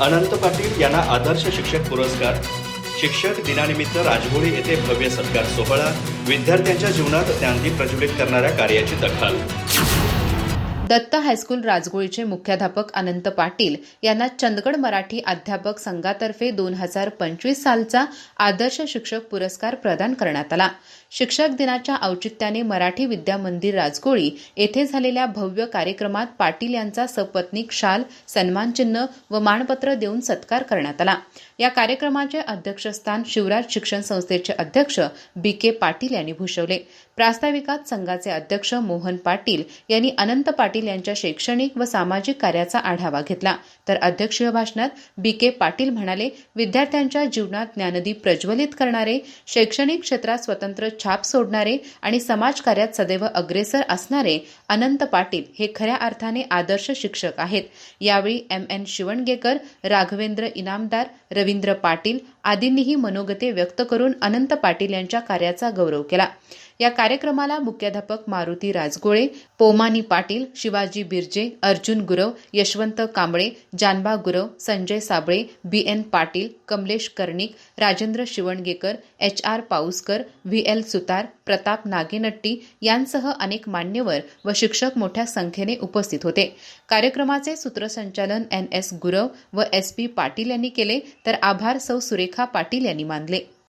अनंत पाटील यांना आदर्श शिक्षक पुरस्कार. शिक्षक दिनानिमित्त राजगोळी येथे भव्य सत्कार सोहळा. विद्यार्थ्यांच्या जीवनात ज्ञानदीप प्रज्वलित करणाऱ्या कार्याची दखल. दत्त हायस्कूल राजगोळीचे मुख्याध्यापक अनंत पाटील यांना चंदगड मराठी अध्यापक संघातर्फे दोन हजार पंचवीस सालचा आदर्श शिक्षक पुरस्कार प्रदान करण्यात आला. शिक्षक दिनाच्या औचित्याने मराठी विद्या मंदिर राजगोळी येथे झालेल्या भव्य कार्यक्रमात पाटील यांचा सपत्नीक शाल सन्मानचिन्ह व मानपत्र देऊन सत्कार करण्यात आला. या कार्यक्रमाचे अध्यक्षस्थान शिवराज शिक्षण संस्थेचे अध्यक्ष बी के पाटील यांनी भूषवले. प्रास्ताविकात संघाचे अध्यक्ष मोहन पाटील यांनी अनंत पाटील यांच्या शैक्षणिक व सामाजिक कार्याचा आढावा घेतला. तर अध्यक्षीय भाषणात बी के पाटील म्हणाले विद्यार्थ्यांच्या जीवनात ज्ञानदीप प्रज्वलित करणारे शैक्षणिक क्षेत्रात स्वतंत्र छाप सोडणारे आणि समाजकार्यात सदैव अग्रेसर असणारे अनंत पाटील हे खऱ्या अर्थाने आदर्श शिक्षक आहेत. यावेळी एम एन शिवणगेकर राघवेंद्र इनामदार रवींद्र पाटील आदींनीही मनोगते व्यक्त करून अनंत पाटील यांच्या कार्याचा गौरव केला. या कार्यक्रमाला मुख्याध्यापक Maruti राजगोळे पोमानी Patil Shivaji Birje Arjun Gurav Yashwant Kamble Janba Gurav Sanjay Sable B N Patil Kamlesh Karnik Rajendra Shivangekar H R Pauskar V L Sutar Pratap Nagenatti यांसह अनेक मान्यवर व शिक्षक मोठ्या संख्येने उपस्थित होते. कार्यक्रमाचे सूत्रसंचालन एन एस गुरव व एस पी पाटील यांनी केले तर आभार सौ सुरेखा पाटील यांनी मानले.